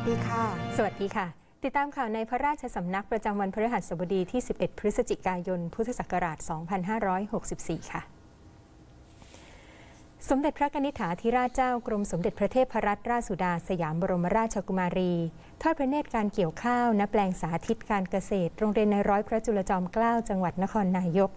วัสดีค่ะ สวัสดีค่ะ ติดตามข่าวในพระราชสำนักประจำวันพฤหัสบดีที่ 11 พฤศจิกายน พุทธศักราช 2564 ค่ะ สมเด็จพระนิษฐาธิราชเจ้ากรมสมเด็จพระเทพรัตนราชสุดาสยามบรมราชกุมารี ทอดพระเนตรการเกี่ยวข้าวณแปลงสาธิตการเกษตร โรงเรียนในร้อยพระจุลจอมเกล้าจังหวัดนครนายก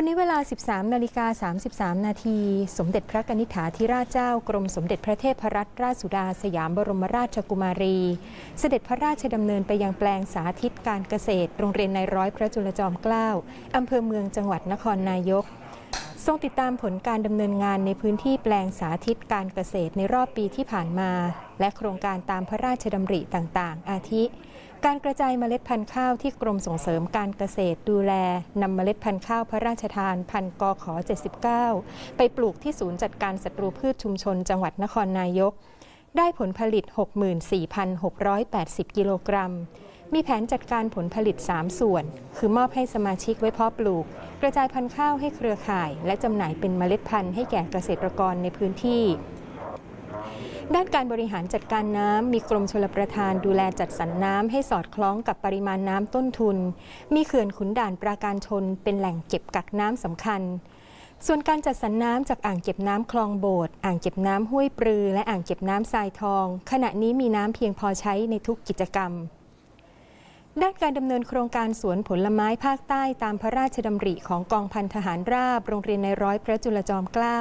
วันนี้เวลา 13นาฬิกา33 นาที สมเด็จพระนิษฐาธิราชเจ้ากรมสมเด็จพระเทพรัตนราชสุดาสยามบรมราชกุมารี เสด็จพระราชดำเนินไปยังแปลงสาธิตการเกษตร โรงเรียนในร้อยพระจุลจอมเกล้าอำเภอเมืองจังหวัดนครนายก ทรงติดตามผลการดำเนินงานในพื้นที่แปลงสาธิตการเกษตรในรอบปีที่ผ่านมา และโครงการตามพระราชดำริต่างๆ อาทิ การกระจายเมล็ดพันธุ์ข้าวที่กรมส่งเสริมการเกษตรดูแลนำเมล็ดพันธุ์ข้าวพระราชทานพันธ์กขอ 79 ไปปลูกที่ศูนย์จัดการศัตรูพืชชุมชนจังหวัดนครนายก ได้ผลผลิต 64,680 กิโลกรัม มีแผนจัดการผลผลิต 3 ส่วน คือมอบให้สมาชิกไว้เพาะปลูก กระจายพันธุ์ข้าวให้เครือข่าย และจำหน่ายเป็นเมล็ดพันธุ์ให้แก่เกษตรกรในพื้นที่ ด้านการบริหารจัดการน้ำมีกรมชลประทานดูแลจัดสรรน้ำให้สอดคล้องกับปริมาณน้ำต้นทุน มีเขื่อนขุนด่านปราการชน เป็นแหล่งเก็บกักน้ำสำคัญ ส่วนการจัดสรรน้ำจากอ่างเก็บน้ำคลองโบดอ่างเก็บน้ำห้วยปรือ และอ่างเก็บน้ำทรายทอง ขณะนี้มีน้ำเพียงพอใช้ในทุกกิจกรรม ด้านการดำเนินโครงการสวนผลไม้ภาคใต้ตามพระราชดำริของกองพันทหารราบ โรงเรียนในร้อยพระจุลจอมเกล้า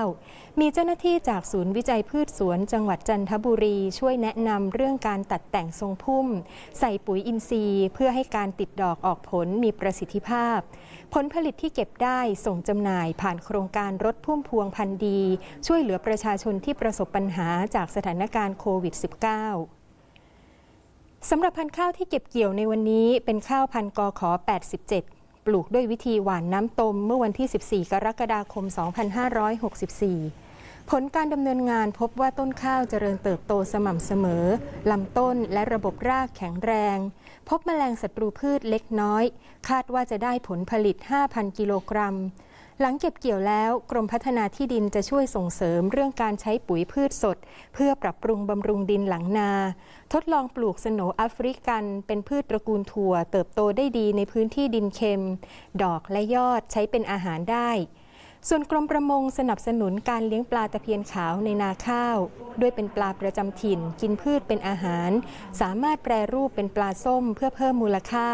มีเจ้าหน้าที่จากศูนย์วิจัยพืชสวนจังหวัดจันทบุรี ช่วยแนะนำเรื่องการตัดแต่งทรงพุ่ม ใส่ปุ๋ยอินทรีย์ เพื่อให้การติดดอกออกผลมีประสิทธิภาพ ผลผลิตที่เก็บได้ส่งจำหน่ายผ่านโครงการรถพุ่มพวงพันธุ์ดี ช่วยเหลือประชาชนที่ประสบปัญหาจากสถานการณ์โควิด -19 สำหรับพันธุ์ข้าวที่เก็บเกี่ยวในวันนี้เป็นข้าวพันธุ์กขอ 87 ปลูกด้วยวิธีหว่านน้ำตมเมื่อวันที่ 14 กรกฎาคม 2564 ผลการดำเนินงานพบว่าต้นข้าวเจริญเติบโตสม่ำเสมอลำต้นและระบบรากแข็งแรง พบแมลงศัตรูพืชเล็กน้อย คาดว่าจะได้ผลผลิต 5,000 กิโลกรัม หลังเก็บเกี่ยวแล้วกรมพัฒนาที่ดินจะช่วยส่งเสริมเรื่องการใช้ปุ๋ยพืชสด เพื่อปรับปรุงบำรุงดินหลังนา ทดลองปลูกสโนแอฟริกัน เป็นพืชตระกูลถั่ว เติบโตได้ดีในพื้นที่ดินเค็ม ดอกและยอดใช้เป็นอาหารได้ ส่วนกรมประมงสนับสนุนการเลี้ยงปลาตะเพียนขาวในนาข้าว ด้วยเป็นปลาประจำถิ่น กินพืชเป็นอาหาร สามารถแปรรูปเป็นปลาส้มเพื่อเพิ่มมูลค่า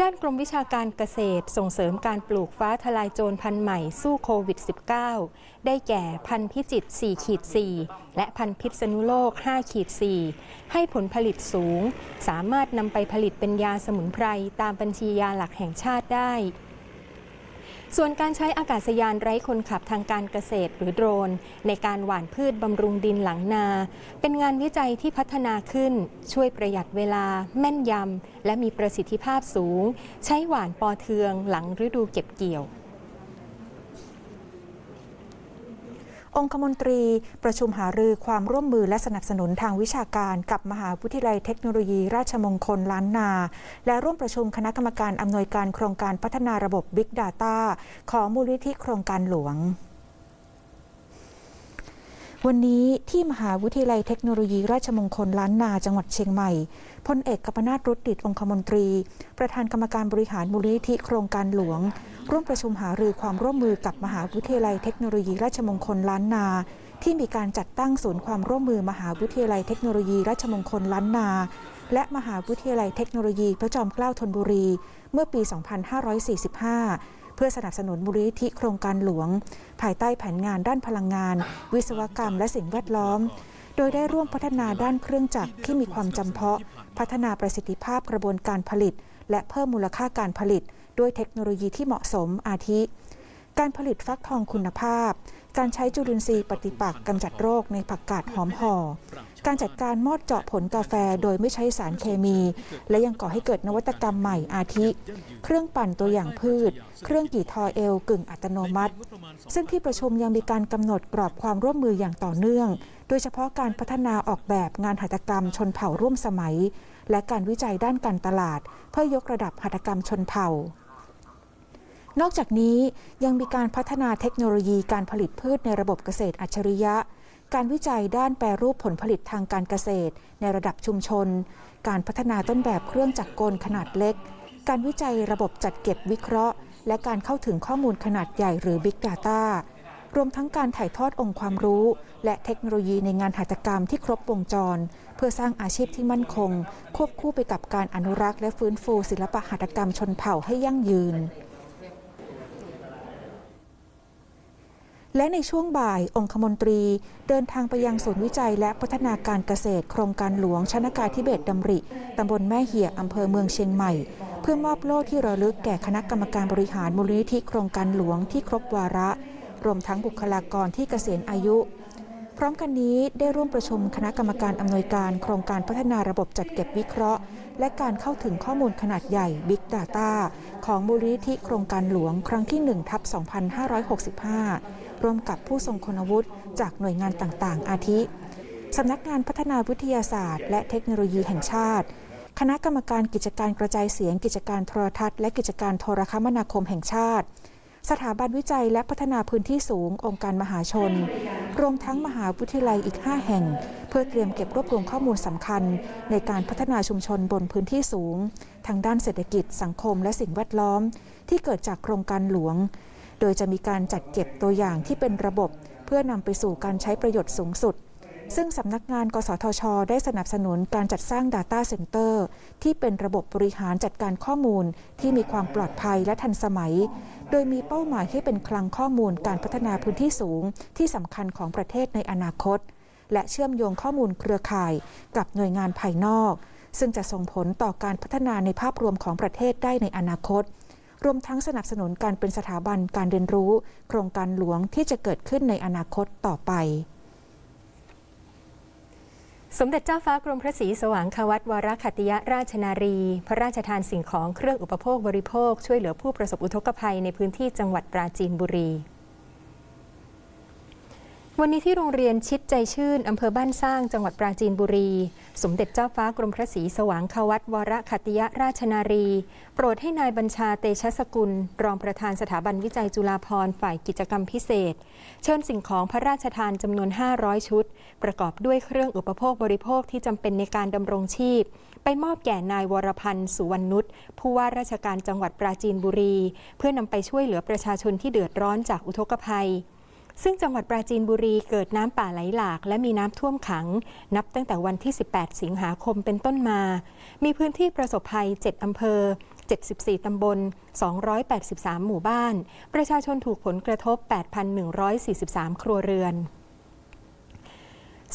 ด้านกรมวิชาการเกษตรส่งเสริมการปลูกฟ้าทลายโจรพันธุ์ใหม่สู้โควิด -19 ได้แก่พันธุ์พิจิตร4ขีด4และพันธุ์พิษณุโลก5ขีด4ให้ผลผลิตสูง สามารถนำไปผลิตเป็นยาสมุนไพรตามบัญชียาหลักแห่งชาติได้ ส่วนการใช้อากาศยานไร้คนขับทางการเกษตรหรือโดรน ในการหว่านพืชบำรุงดินหลังนา เป็นงานวิจัยที่พัฒนาขึ้น ช่วยประหยัดเวลา แม่นยำและมีประสิทธิภาพสูง ใช้หว่านปอเทืองหลังฤดูเก็บเกี่ยว องคมนตรีประชุมหารือความร่วมมือและสนับสนุนทางวิชาการกับมหาวิทยาลัยเทคโนโลยี ราชมงคลล้านนา และร่วมประชุมคณะกรรมการอำนวยการโครงการพัฒนาระบบ Big Data ของมูลนิธิโครงการหลวง วันนี้ที่มหาวิทยาลัยเทคโนโลยีราชมงคลล้านนาจังหวัดเชียงใหม่พลเอกกัปนาตรุตดิตองคมนตรี ประธานกรรมการบริหารมูลนิธิโครงการหลวง ร่วมประชุมหารือความร่วมมือกับมหาวิทยาลัยเทคโนโลยีราชมงคลล้านนา ที่มีการจัดตั้งศูนย์ความร่วมมือมหาวิทยาลัยเทคโนโลยีราชมงคลล้านนา และมหาวิทยาลัยเทคโนโลยีพระจอมเกล้าธนบุรี เมื่อปี 2545 พื่อสนับสนุนมูลนิธิโครงการหลวง ภายใต้แผนงานด้านพลังงาน วิศวกรรม และสิ่งแวดล้อม โดยได้ร่วมพัฒนาด้านเครื่องจักรที่มีความจำเพาะ พัฒนาประสิทธิภาพกระบวนการผลิต และเพิ่มมูลค่าการผลิต ด้วยเทคโนโลยีที่เหมาะสมอาทิ การผลิตฟักทองคุณภาพ การใช้จุลินทรีย์ปฏิปักษ์กำจัดโรคในผักกาดหอมห่อ การจัดการมอดเจาะผลกาแฟโดยไม่ใช้สารเคมี และยังก่อให้เกิดนวัตกรรมใหม่อาทิ เครื่องปั่นตัวอย่างพืช เครื่องกี่ทอเอลกึ่งอัตโนมัติ ซึ่งที่ประชุมยังมีการกำหนดกรอบความร่วมมืออย่างต่อเนื่อง โดยเฉพาะการพัฒนาออกแบบงานหัตถกรรมชนเผ่าร่วมสมัย และการวิจัยด้านการตลาด เพื่อยกระดับหัตถกรรมชนเผ่า นอกจากนี้ยังมีการพัฒนาเทคโนโลยีการผลิตพืชในระบบเกษตรอัจฉริยะ การวิจัยด้านแปรรูปผลผลิตทางการเกษตร ในระดับชุมชน การพัฒนาต้นแบบเครื่องจักรกลขนาดเล็ก การวิจัยระบบจัดเก็บวิเคราะห์ และการเข้าถึงข้อมูลขนาดใหญ่หรือ Big Data รวมทั้งการถ่ายทอดองค์ความรู้ และเทคโนโลยีในงานหัตถกรรมที่ครบวงจร เพื่อสร้างอาชีพที่มั่นคง ควบคู่ไปกับการอนุรักษ์และฟื้นฟูศิลปะหัตถกรรมชนเผ่าให้ยั่งยืน และในช่วงบ่ายองคมนตรีเดินทางไปยังศูนย์วิจัยและพัฒนาการเกษตร โครงการหลวงชนากาธิเบศดำริ ตำบลแม่เหี่ยอำเภอเมืองเชียงใหม่ เพื่อมอบโล่ที่ระลึกแก่คณะกรรมการบริหารมูลนิธิโครงการหลวงที่ครบวาระ รวมทั้งบุคลากรที่เกษียณอายุ พร้อมกันนี้ได้ร่วมประชุมคณะกรรมการอำนวยการ โครงการพัฒนาระบบจัดเก็บวิเคราะห์ และการเข้าถึงข้อมูลขนาดใหญ่ Big Data ของมูลนิธิโครงการหลวงครั้งที่1ทับ2565 ร่วมกับผู้ทรงคุณวุฒิจากหน่วยงานต่างๆ อาทิสำนักงานพัฒนาวิทยาศาสตร์ และเทคโนโลยีแห่งชาติ คณะกรรมการกิจการกระจายเสียง กิจการโทรทัศน์และกิจการโทรคมนาคมแห่งชาติ สถาบันวิจัยและพัฒนาพื้นที่สูง องค์การมหาชน รวมทั้งมหาวิทยาลัยอีก 5 แห่ง เพื่อเตรียมเก็บรวบรวมข้อมูลสำคัญ ในการพัฒนาชุมชนบนพื้นที่สูง ทางด้านเศรษฐกิจ สังคม และสิ่งแวดล้อม ที่เกิดจากโครงการหลวง โดยจะมีการจัดเก็บตัวอย่างที่เป็นระบบ เพื่อนำไปสู่การใช้ประโยชน์สูงสุด ซึ่งสำนักงาน กสทช ได้สนับสนุนการจัดสร้าง Data Center ที่เป็นระบบบริหารจัดการข้อมูล ที่มีความปลอดภัยและทันสมัย โดยมีเป้าหมายให้เป็นคลังข้อมูลการพัฒนาพื้นที่สูง ที่สำคัญของประเทศในอนาคต และเชื่อมโยงข้อมูลเครือข่าย กับหน่วยงานภายนอก ซึ่งจะส่งผลต่อการพัฒนาในภาพรวมของประเทศได้ในอนาคต รวมทั้งสนับสนุนการเป็นสถาบันการเรียนรู้ โครงการหลวงที่จะเกิดขึ้นในอนาคตต่อไปสมเด็จเจ้าฟ้ากรมพระศรีสว่างควัตวรคัตติยราชนารี พระราชทานสิ่งของเครื่องอุปโภคบริโภค ช่วยเหลือผู้ประสบอุทกภัยในพื้นที่จังหวัดปราจีนบุรี วันนี้ที่โรงเรียนชิดใจชื่น อำเภอบ้านสร้าง จังหวัดปราจีนบุรี สมเด็จเจ้าฟ้ากรมพระศรีสว่างควัตวรคัตติยราชนารี โปรดให้นายบัญชาเตชะสกุล รองประธานสถาบันวิจัยจุฬาภรณ์ฝ่ายกิจกรรมพิเศษ เชิญสิ่งของพระราชทานจำนวน 500 ชุด ประกอบด้วยเครื่องอุปโภคบริโภคที่จำเป็นในการดำรงชีพ ไปมอบแก่นายวรพันธ์สุวรรณนุชผู้ว่าราชการจังหวัดปราจีนบุรี เพื่อนำไปช่วยเหลือประชาชนที่เดือดร้อนจากอุทกภัย ซึ่งจังหวัดปราจีนบุรีเกิดน้ำป่าไหลหลาก และมีน้ำท่วมขัง นับตั้งแต่วันที่ 18 สิงหาคมเป็นต้นมา มีพื้นที่ประสบภัย 7 อำเภอ 74 ตำบล 283 หมู่บ้าน ประชาชนถูกผลกระทบ 8,143 ครัวเรือน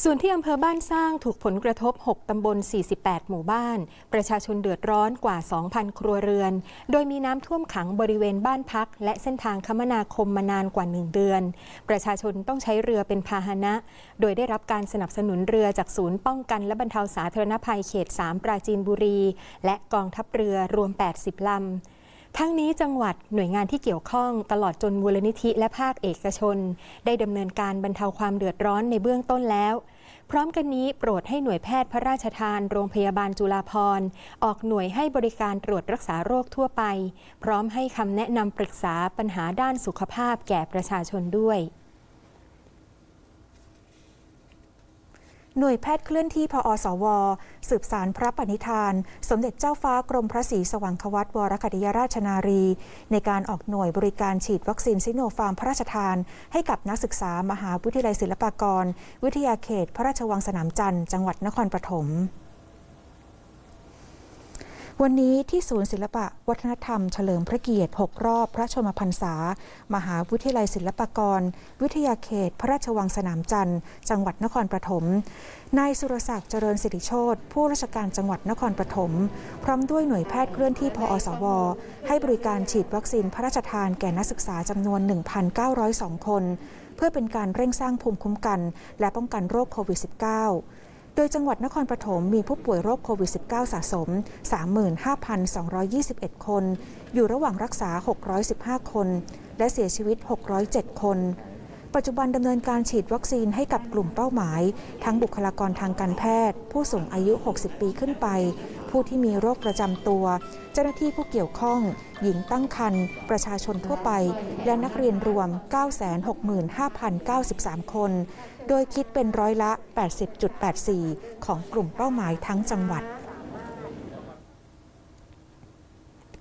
ส่วนที่อำเภอบ้านสร้างถูกผลกระทบ 6 ตำบล 48 หมู่บ้าน ประชาชนเดือดร้อนกว่า 2,000 ครัวเรือน โดยมีน้ำท่วมขังบริเวณบ้านพัก และเส้นทางคมนาคมมานานกว่า 1 เดือน ประชาชนต้องใช้เรือเป็นพาหนะ โดยได้รับการสนับสนุนเรือจากศูนย์ป้องกันและบรรเทาสาธารณภัยเขต 3 ปราจีนบุรี และกองทัพเรือรวม 80 ลำ ทั้งนี้จังหวัดหน่วยงานที่เกี่ยวข้องตลอดจนมูลนิธิและภาคเอกชน ได้ดำเนินการบรรเทาความเดือดร้อนในเบื้องต้นแล้ว พร้อมกันนี้โปรดให้หน่วยแพทย์พระราชทาน โรงพยาบาลจุฬาภรณ์ออกหน่วยให้บริการตรวจรักษาโรคทั่วไป พร้อมให้คำแนะนำปรึกษาปัญหาด้านสุขภาพแก่ประชาชนด้วย หน่วยแพทย์เคลื่อนที่พอสว สืบสารพระปณิธาน สมเด็จเจ้าฟ้ากรมพระศรีสว่างควัตวรคติยราชนารี ในการออกหน่วยบริการฉีดวัคซีนซิโนฟาร์มพระราชทาน ให้กับนักศึกษามหาวิทยาลัยศิลปากร วิทยาเขตพระราชวังสนามจันทร์จังหวัดนครปฐม วันนี้ที่ศูนย์ศิลปะวัฒนธรรมเฉลิมพระเกียรติ 6 รอบพระชนมพรรษา มหาวิทยาลัยศิลปากร วิทยาเขต พระราชวังสนามจันทร์ จังหวัดนครปฐม นายสุรศักดิ์เจริญสิริโชตผู้ราชการจังหวัดนครปฐม พร้อมด้วยหน่วยแพทย์เคลื่อนที่พอสว ให้บริการฉีดวัคซีนพระราชทานแก่นักศึกษาจำนวน 1,902 คน เพื่อเป็นการเร่งสร้างภูมิคุ้มกัน และป้องกันโรคโควิด -19 ดยจังหวัดนครปฐมมีผู้ป่วยโรคโควิด -19 สะสม 35,221 คน อยู่ระหว่างรักษา 615 คน และเสียชีวิต 607 คน ปัจจุบันดำเนินการฉีดวัคซีนให้กับกลุ่มเป้าหมาย ทั้งบุคลากรทางการแพทย์ ผู้สูงอายุ 60 ปีขึ้นไป ผู้ที่มีโรคประจำตัว เจ้าหน้าที่ผู้เกี่ยวข้อง หญิงตั้งครรภ์ประชาชนทั่วไป และนักเรียนรวม 965,093 คน โดยคิดเป็นร้อยละ 80.84 ของกลุ่มเป้าหมายทั้งจังหวัด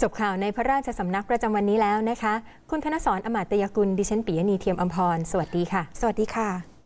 จบข่าวในพระราชสำนักประจำวันนี้แล้วนะคะ คุณธนสรอมาตยกุล ดิฉันปิยณีเทียมอมพร สวัสดีค่ะ สวัสดีค่ะ